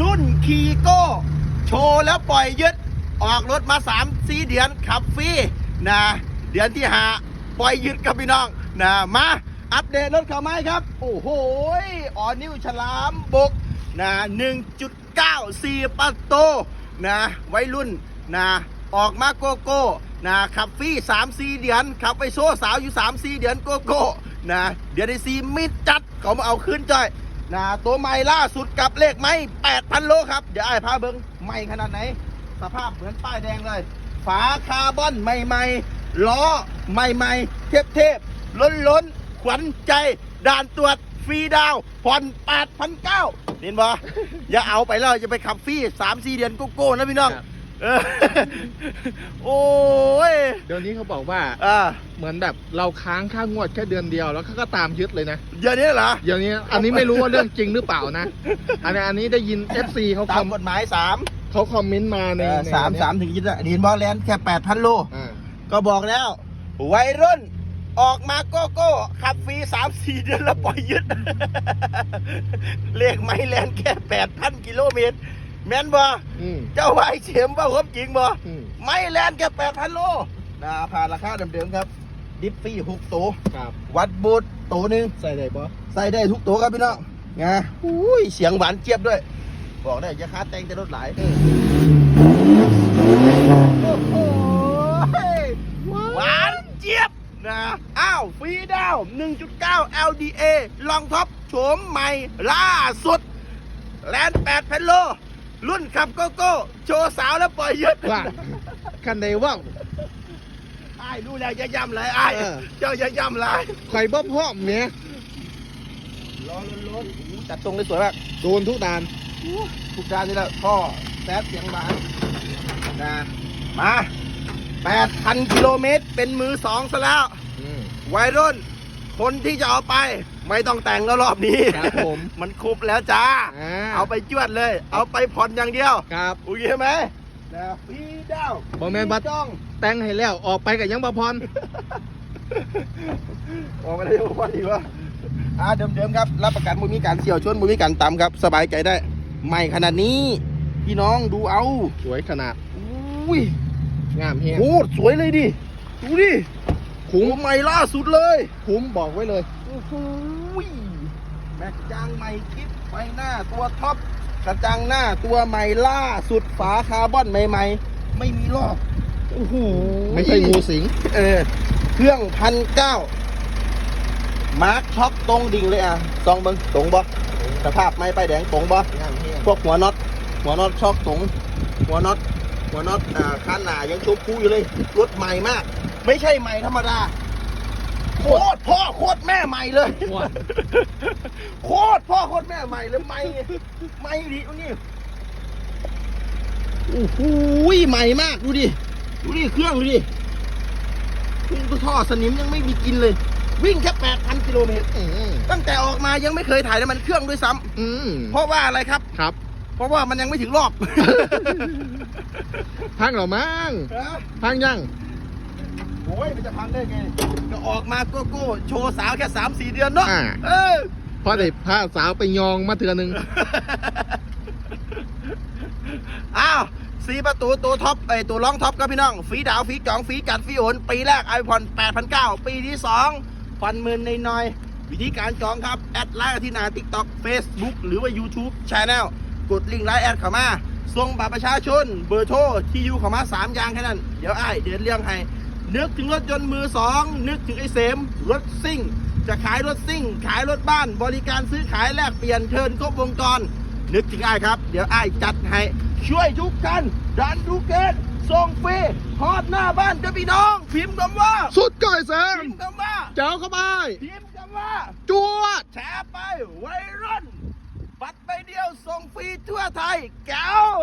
รุ่นคีโก้ โชว์แล้วปล่อยยึด ออกรถมา3 4เดือนขับฟรีนะเดือนที่หาปล่อยยึดกับพี่น้องนะมาอัปเดตรถเขาไหมครับ โอ้โหออนิวฉลามบกนะ1.94ประตูนะไว้รุ่นนะออกมาโกโก้นะขับฟรี3 4เดือนขับไปโซ่สาวอยู่3 4เดือนโกโก้นะเดือนที่สี่มิดจัดเขามาเอาขึ้นจ้อย นะตัวใหม่ล่าสุดกับเลขไม้8,000 โลครับ เดี๋ยวไอ้พาเบิ้งใหม่ขนาดไหน สภาพเหมือนป้ายแดงเลย ฝาคาร์บอนใหม่ๆ ล้อใหม่ๆ เทพๆล้นล้นๆขวัญใจ ด่านตรวจฟรีดาวผ่อน8,900เห็นบ่อย่าเอาไปแล้วจะไปขับฟรี3-4 เดือนโกโก้นะพี่น้อง เออโอ้ยเดี๋ยวนี้เขาบอกว่าอ่าเหมือนแบบเราค้างค่างวดแค่เดือนเดียวแล้วเขาก็ตามยึดเลยนะเดี๋ยวนี้เหรอ เดี๋ยวนี้อันนี้ไม่รู้ว่าเรื่องจริงหรือเปล่านะ อันนี้อันนี้ได้ยิน FC เขาคตาอมมกฎหมายสามเขาคอมเมนต์มาในเออในสามสามถึงยึดอะดีนบอลแลนด์แค่แปดพันโล อ่าก็บอกแล้ว วัยรุ่น ออกมาโก้โก้ขับฟรีสามสี่เดือนแล้วปล่อยยึด เลขไม่แลนด์แค่แปดพันกิโลเมตร แม่นบ่อืม เจ้าไวายเฉียมว่าครบจริงบ่อืม ไม่แลนด์แค่แปดพันโลนะผ่านราคาเดิมๆครับ ดิฟฟี่หกตัวครับวัดบูทตัวหนึ่งใส่ได้ปะใส่ได้ทุกตัวครับพี่น้องนะอุ้ยเสียงหวานเจี๊ยบด้วย บอกได้อยาคาแต่งแต่รถหลายโอ้โห หวานเจี๊ยบนะ อ้าว ฟรีดาวน์1.9 LDA ลองท็อปโฉมใหม่ล่าสุด แลนด์8พันโล รุ่นขับโกโก้โชว์สาวแล้วปล่อยยึดว่าคันใดว่าวไอ้ายดูแล้วอย่าย่ำเลยไอ้ายเออ เจ้าอย่าย่ำเลยไข่บ่พร้อมเนี่ยร้อนร้อนจัดทรงได้สวยมากโดนทุกด่านทุกด้านนี่แหละท่อแซดเสียงหวานนะมา 8,000 กิโลเมตรเป็นมือสองซะแล้วอืมวัยรุ่น คนที่จะเอาไป ไม่ต้องแต่งแล้วรอบนี้ครับผม มันคุบแล้วจ้า อ่าเอาไปจวดเลย เอาไปผ่อนอย่างเดียวครับ โอเคไหมนะพี่ดาวบ่แม่นบัด พี่จ้องแต่งให้แล้วออกไปกับยังบ่พรออกมาได้ยังพอดีวะอ่าเดิมๆครับ รับประกันมุมีการเสี่ยวชนมุมีการต่ำครับ สบายใจได้ไม่ขนาดนี้ พี่น้องดูเอาสวยขนาดอุ้ยงามเฮียโคตรสวยเลยดิ ดูดิ คุ้มใหม่ล่าสุดเลยคุ้มบอกไว้เลยโอ้โหแม็กจางใหม่คลิปไฟหน้าตัวท็อปกระจังหน้าตัวใหม่ล่าสุดฝาคาร์บอนใหม่ ๆ ไม่มีลอกโอ้โหไม่ใช่งูสิง เออ เครื่องพันเก้ามาร์คช็อปตรงดิ่งเลยอะซองเบิงตรงบ่สภาพไม้ป้ายแดงตรงบ่งามเฮียพวกหัวน็อตหัวน็อตช็อกตรงหัวน็อตหัวน็อตอ่าคันหนายังชมพูอยู่เลยรถใหม่มาก ไม่ใช่ใหม่ธรรมดา โคตรพ่อโคตรแม่ใหม่เลยว้าโคตรพ่อโคตรแม่ใหม่เลยใหม่ใหม่ดิดูนี่โอ้โหใหม่มากดูดิ ดูดิ เครื่องดูดิเครื่องท่อสนิมยังไม่มีกินเลย วิ่งแค่8,000กิโลเมตรอืมตั้งแต่ออกมายังไม่เคยถ่ายน้ำมันเครื่องด้วยซ้ำอืมเพราะว่าอะไรครับครับ เพราะว่ามันยังไม่ถึงรอบพังเหรอมั้งพังยัง โอ้ยมันจะพังได้ไงก็ออกมาโก้โก้โชว์สาวแค่สามสี่เดือนเนาะอ่า เออเพราะได้พาสาวไปยองมาเถื่อหนึง อ้าวสีประตูตัวท็อปไอยตัวร้องท็อปครับพี่น้องฝีดาวฝีกล่องฝีกัดฝีโอนปีแรกไอพอน8,900ปีที่2พันหมื่นในน้อยๆวิธีการจองครับ แอดไลน์ที่หนา TikTok Facebook หรือว่า YouTube Channel กดลิงก์ไลน์แอดเข้ามาส่งบัตรประชาชนเบอร์โทรที่อยู่เข้ามา3อย่างแค่นั้น เดี๋ยวไอ้ายเดินเรื่องให้ นึกถึงรถยนต์มือสองนึกถึงไอ้เสมรถซิ่ง จะขายรถซิ่ง ขายรถบ้าน บริการซื้อขายแลกเปลี่ยนเทิร์นครบวงจร นึกถึงไอ้ายครับ เดี๋ยวไอ้ายจัดให้ช่วยทุกกันดันทุกเกตส่งฟรีฮอดหน้าบ้านกับพี่น้อง พิมพ์คำว่า สุดก้อยแสงพิมพ์คำว่าเจ้าเข้าไปพิมพ์คำว่า จวดแชร์ไปไวรัลบัตรใบเดียวส่งฟรีทั่วไทยแก้ว